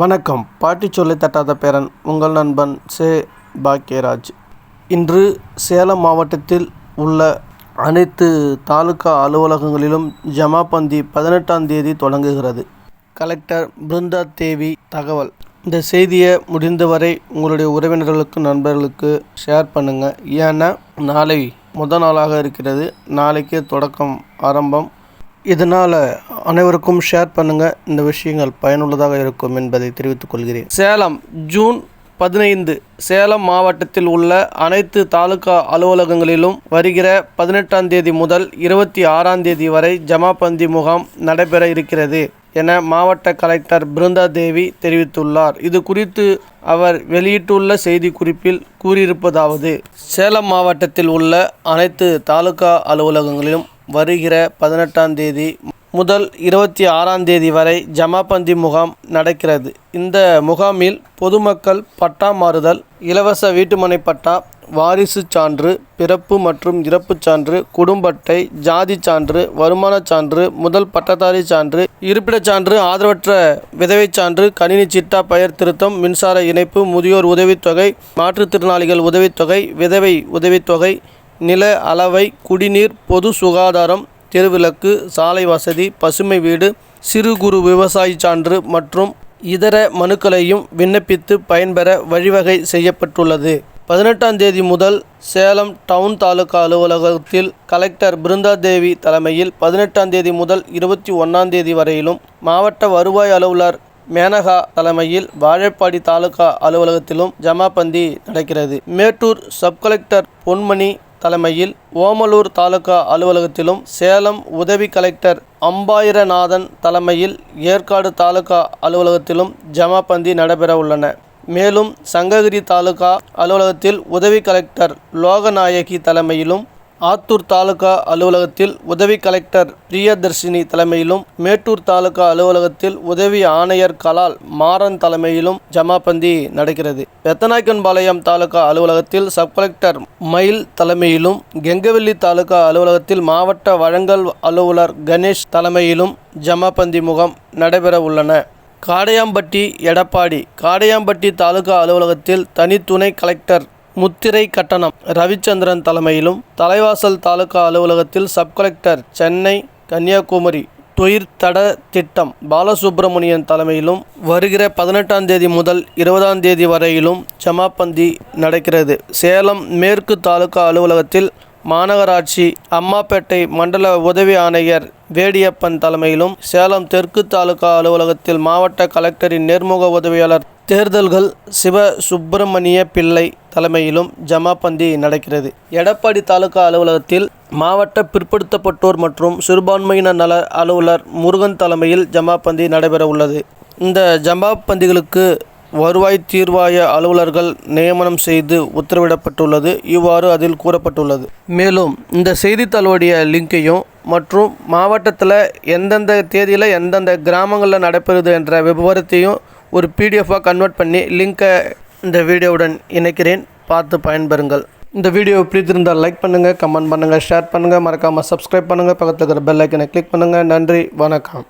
வணக்கம். பாட்டி சொல்லி தட்டாத பேரன் உங்கள் நண்பன் சே பாக்கியராஜ் இன்று சேலம் மாவட்டத்தில் உள்ள அனைத்து தாலுகா அலுவலகங்களிலும் ஜமாபந்தி பதினெட்டாம் தேதி தொடங்குகிறது. கலெக்டர் பிருந்தா தேவி தகவல். இந்த செய்தியை முடிந்தவரை உங்களுடைய உறவினர்களுக்கு நண்பர்களுக்கு ஷேர் பண்ணுங்கள் ஏன்னா நாளை முத நாளாக இருக்கிறது. நாளைக்கே தொடக்கம் ஆரம்பம். இதனால் அனைவருக்கும் ஷேர் பண்ணுங்கள் இந்த விஷயங்கள் பயனுள்ளதாக இருக்கும் என்பதை தெரிவித்துக் கொள்கிறேன். சேலம் ஜூன் பதினைந்து. சேலம் மாவட்டத்தில் உள்ள அனைத்து தாலுகா அலுவலகங்களிலும் வருகிற பதினெட்டாம் தேதி முதல் இருபத்தி ஆறாம் தேதி வரை ஜமாபந்தி முகாம் நடைபெற இருக்கிறது என மாவட்ட கலெக்டர் பிருந்தா தேவி தெரிவித்துள்ளார். இது குறித்து அவர் வெளியிட்டுள்ள செய்திக்குறிப்பில் கூறியிருப்பதாவது சேலம் மாவட்டத்தில் உள்ள அனைத்து தாலுகா அலுவலகங்களிலும் வருகிற பதினெட்டாம் தேதி முதல் இருபத்தி ஆறாம் தேதி வரை ஜமாபந்தி முகாம் நடக்கிறது. இந்த முகாமில் பொதுமக்கள் பட்டா மாறுதல் இலவச வீட்டுமனை பட்டா வாரிசு சான்று பிறப்பு மற்றும் இறப்புச் சான்று குடும்பட்டை ஜாதி சான்று வருமானச் சான்று முதல் பட்டதாரி சான்று இருப்பிடச் சான்று ஆதரவற்ற விதவைச் சான்று கணினி சிட்டா பெயர் திருத்தம் மின்சார இணைப்பு முதியோர் உதவித்தொகை மாற்றுத்திறனாளிகள் உதவித்தொகை விதவை உதவித்தொகை நில அளவை குடிநீர் பொது சுகாதாரம் தெருவிளக்கு சாலை வசதி பசுமை வீடு சிறு குறு விவசாயி சான்று மற்றும் இதர மனுக்களையும் விண்ணப்பித்து பயன்பெற வழிவகை செய்யப்பட்டுள்ளது. பதினெட்டாம் தேதி முதல் சேலம் டவுன் தாலுகா அலுவலகத்தில் கலெக்டர் பிருந்தாதேவி தலைமையில் பதினெட்டாம் தேதி முதல் இருபத்தி ஒன்றாம் தேதி வரையிலும் மாவட்ட வருவாய் அலுவலர் மேனகா தலைமையில் வாழைப்பாடி தாலுகா அலுவலகத்திலும் ஜமாபந்தி நடக்கிறது. மேட்டூர் சப் கலெக்டர் பொன்மணி தலைமையில் ஓமலூர் தாலுகா அலுவலகத்திலும் சேலம் உதவி கலெக்டர் அம்பாயிரநாதன் தலைமையில் ஏற்காடு தாலுகா அலுவலகத்திலும் ஜமாபந்தி நடைபெற உள்ளன. மேலும் சங்ககிரி தாலுகா அலுவலகத்தில் உதவி கலெக்டர் லோகநாயகி தலைமையிலும் ஆத்தூர் தாலுகா அலுவலகத்தில் உதவி கலெக்டர் பிரியதர்ஷினி தலைமையிலும் மேட்டூர் தாலுகா அலுவலகத்தில் உதவி ஆணையர் கலால் மாறன் தலைமையிலும் ஜமாபந்தி நடக்கிறது. பெத்தநாயக்கன்பாளையம் தாலுகா அலுவலகத்தில் சப் கலெக்டர் மயில் தலைமையிலும் கெங்கவெள்ளி தாலுகா அலுவலகத்தில் மாவட்ட வழங்கல் அலுவலர் கணேஷ் தலைமையிலும் ஜமாபந்தி முகாம் நடைபெற உள்ளன. காடையாம்பட்டி எடப்பாடி காடையாம்பட்டி தாலுகா அலுவலகத்தில் தனித்துணை கலெக்டர் முத்திரை கட்டணம். ரவிச்சந்திரன் தலைமையிலும் தலைவாசல் தாலுகா அலுவலகத்தில் சப் கலெக்டர் சென்னை கன்னியாகுமரி தொழிற் தட திட்டம். பாலசுப்பிரமணியன் தலைமையிலும் வருகிற பதினெட்டாம் தேதி முதல் இருபதாம் தேதி வரையிலும் ஜமாபந்தி நடக்கிறது. சேலம் மேற்கு தாலுகா அலுவலகத்தில் மாநகராட்சி அம்மாப்பேட்டை மண்டல உதவி ஆணையர் வேடியப்பன் தலைமையிலும் சேலம் தெற்கு தாலுகா அலுவலகத்தில் மாவட்ட கலெக்டரின் நேர்முக உதவியாளர் தேர்தல்கள் சிவ சுப்பிரமணிய பிள்ளை தலைமையிலும் ஜமாபந்தி நடக்கிறது. எடப்பாடி தாலுகா அலுவலகத்தில் மாவட்ட பிற்படுத்தப்பட்டோர் மற்றும் சிறுபான்மையினர் நல அலுவலர் முருகன் தலைமையில் ஜமாபந்தி நடைபெற உள்ளது இந்த ஜமாபந்திகளுக்கு வருவாய் தீர்வாய அலுவலர்கள் நியமனம் செய்து உத்தரவிடப்பட்டுள்ளது. இவ்வாறு அதில் கூறப்பட்டுள்ளது. மேலும் இந்த செய்தித்தாளுடைய லிங்கையும் மற்றும் மாவட்டத்தில் எந்தெந்த தேதியில் எந்தெந்த கிராமங்களில் நடைபெறுது என்ற விவரத்தையும் ஒரு பிடிஎஃபாக கன்வெர்ட் பண்ணி லிங்கை இந்த வீடியோவுடன் இணைக்கிறேன். பார்த்து பயன்பெறுங்கள். இந்த வீடியோ பிடித்திருந்தால் லைக் பண்ணுங்கள் கமெண்ட் பண்ணுங்கள் ஷேர் பண்ணுங்கள் மறக்காமல் சப்ஸ்கிரைப் பண்ணுங்கள் பக்கத்தில் இருக்கிற பெல் ஐக்கனை கிளிக் பண்ணுங்கள் நன்றி வணக்கம்.